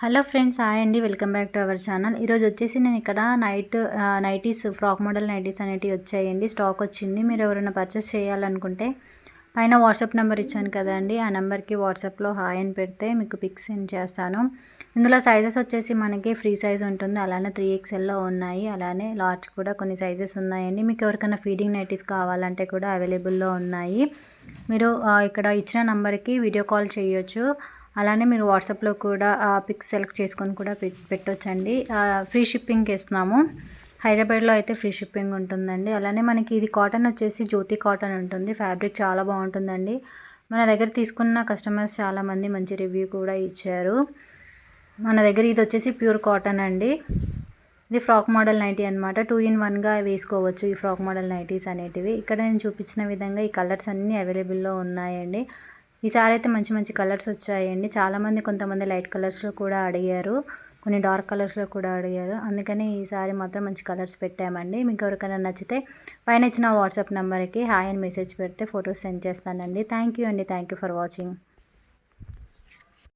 Hello friends hi అండి. Welcome back to our channel. ఈరోజు వచ్చేసి నేను ఇక్కడ night nighties frock model nighties అనేటివి వచ్చాయండి. స్టాక్ వచ్చింది. మీరు ఎవరైనా పర్చేస్ చేయాలనుకుంటే పైన వాట్సాప్ నెంబర్ ఇచ్చాను కదండి. ఆ నెంబర్కి వాట్సాప్లో హాయ్ అని పెడితే మీకు పిక్స్ సెండ్ చేస్తాను. ఇందులో సైజెస్ వచ్చేసి మనకి ఫ్రీ సైజ్ ఉంటుంది. అలానే త్రీ ఎక్స్ఎల్లో ఉన్నాయి. అలానే లార్జ్ కూడా కొన్ని సైజెస్ ఉన్నాయండి. మీకు ఎవరికైనా ఫీడింగ్ నైటీస్ కావాలంటే కూడా అవైలబుల్లో ఉన్నాయి. మీరు ఇక్కడ ఇచ్చిన నెంబర్కి వీడియో కాల్ చేయొచ్చు. అలానే మీరు వాట్సాప్లో కూడా ఆ పిక్స్ సెలెక్ట్ చేసుకొని కూడా పెట్టొచ్చండి. ఫ్రీ షిప్పింగ్కి ఇస్తున్నాము హైదరాబాద్లో అయితే ఫ్రీ షిప్పింగ్ ఉంటుందండి. అలానే మనకి ఇది కాటన్ వచ్చేసి జ్యోతి కాటన్ ఉంటుంది. ఫ్యాబ్రిక్ చాలా బాగుంటుందండి. మన దగ్గర తీసుకున్న కస్టమర్స్ చాలామంది మంచి రివ్యూ కూడా ఇచ్చారు. మన దగ్గర ఇది వచ్చేసి ప్యూర్ కాటన్ అండి. ఇది ఫ్రాక్ మోడల్ నైటీ అనమాట టూ ఇన్ వన్గా వేసుకోవచ్చు ఈ ఫ్రాక్ మోడల్ నైటీస్ అనేటివి. ఇక్కడ నేను చూపించిన విధంగా ఈ కలర్స్ అన్నీ అవైలబుల్లో ఉన్నాయండి. ఈసారి అయితే మంచి మంచి కలర్స్ వచ్చాయండి. చాలామంది కొంతమంది లైట్ కలర్స్లో కూడా అడిగారు. కొన్ని డార్క్ కలర్స్లో కూడా అడిగారు. అందుకని ఈసారి మాత్రం మంచి కలర్స్ పెట్టామండి. మీకు ఎవరికైనా నచ్చితే పైన ఇచ్చిన వాట్సాప్ నెంబర్కి హాయ్ అని మెసేజ్ పెడితే ఫొటోస్ సెండ్ చేస్తానండి. థ్యాంక్ యూ అండి. Thank you for watching.